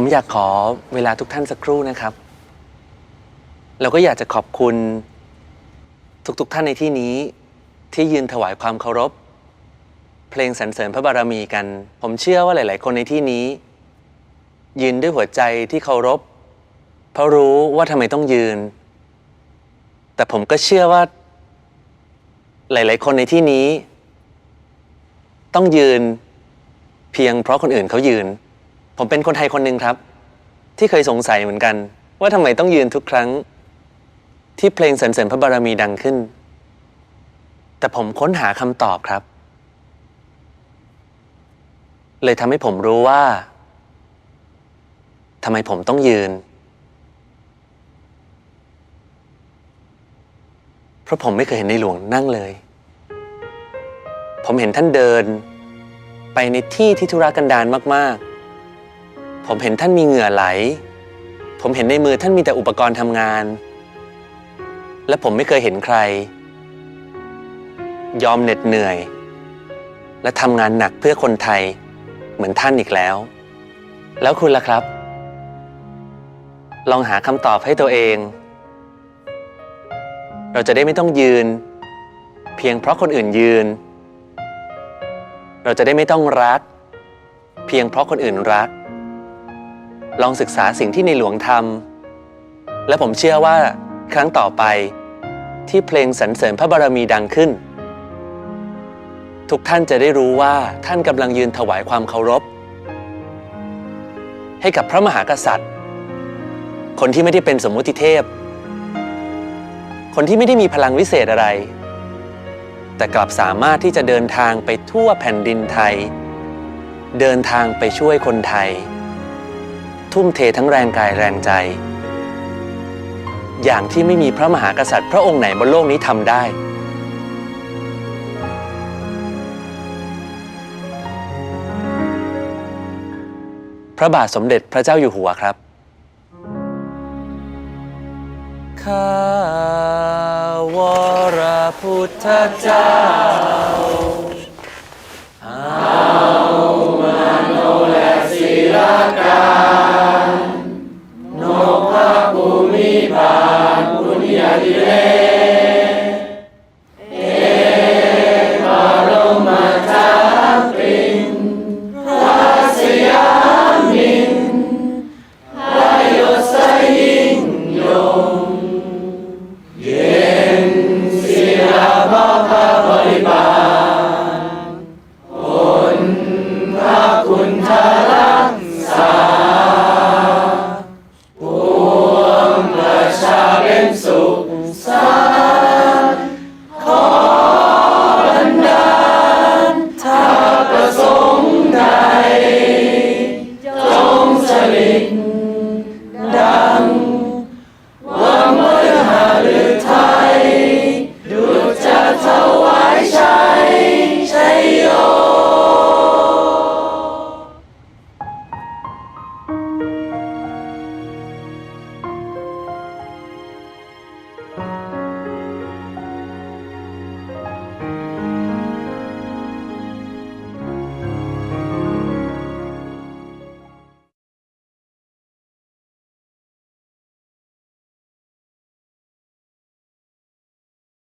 ผมอยากขอเวลาทุกท่านสักครู่นะครับเราก็อยากจะขอบคุณ ทุกๆทท่านในที่นี้ที่ยืนถวายความเคารพ เพลงสรรเสริญพระบารมีกัน ผมเชื่อว่าหลาย ๆ คนในที่นี้ ยืนด้วยหัวใจที่เคารพ เพราะรู้ว่าทำไมต้องยืน แต่ผมก็เชื่อว่า หลาย ๆ คนในที่นี้ ต้องยืน เพียงเพราะคนอื่นเขายืน ผมเป็นคนไทยคนหนึ่งครับ ที่เคยสงสัยเหมือนกัน ว่าทำไมต้องยืนทุกครั้ง ที่เพลงสรรเสริญพระบารมีดังขึ้น แต่ผมค้นหาคำตอบครับ เลยทำให้ผมรู้ว่าทำไมผมต้องยืน เพราะผมไม่เคยเห็นในหลวงนั่งเลย ผมเห็นท่านเดิน ไปในที่ที่ธุรกันดารมากๆ ผมเห็นท่านมีเหงื่อไหล ผมเห็นในมือท่านมีแต่อุปกรณ์ทำงาน และผมไม่เคยเห็นใคร ยอมเหน็ดเหนื่อย และทำงานหนักเพื่อคนไทย เหมือนท่านอีกแล้ว แล้วคุณล่ะครับ ลองหาคำตอบให้ตัวเอง เราจะได้ไม่ต้องยืน เพียงเพราะคนอื่นยืน เราจะได้ไม่ต้องรัก เพียงเพราะคนอื่นรัก ลองศึกษาสิ่งที่ในหลวงทำและผมเชื่อว่าครั้งต่อไป ที่เพลงสรรเสริญพระบารมีดังขึ้น ทุกท่านจะได้รู้ว่าท่านกำลังยืนถวายความเคารพ ให้กับพระมหากษัตริย์ คนที่ไม่ได้เป็นสมมุติเทพ คนที่ไม่ได้มีพลังวิเศษอะไร แต่กลับสามารถที่จะเดินทางไปทั่วแผ่นดินไทย เดินทางไปช่วยคนไทย ทุ่มเททั้งแรงกายแรงใจ อย่างที่ไม่มีพระมหากษัตริย์พระองค์ไหนบนโลกนี้ทำได้ พระบาทสมเด็จพระเจ้าอยู่หัวครับข้าวรพุทธเจ้า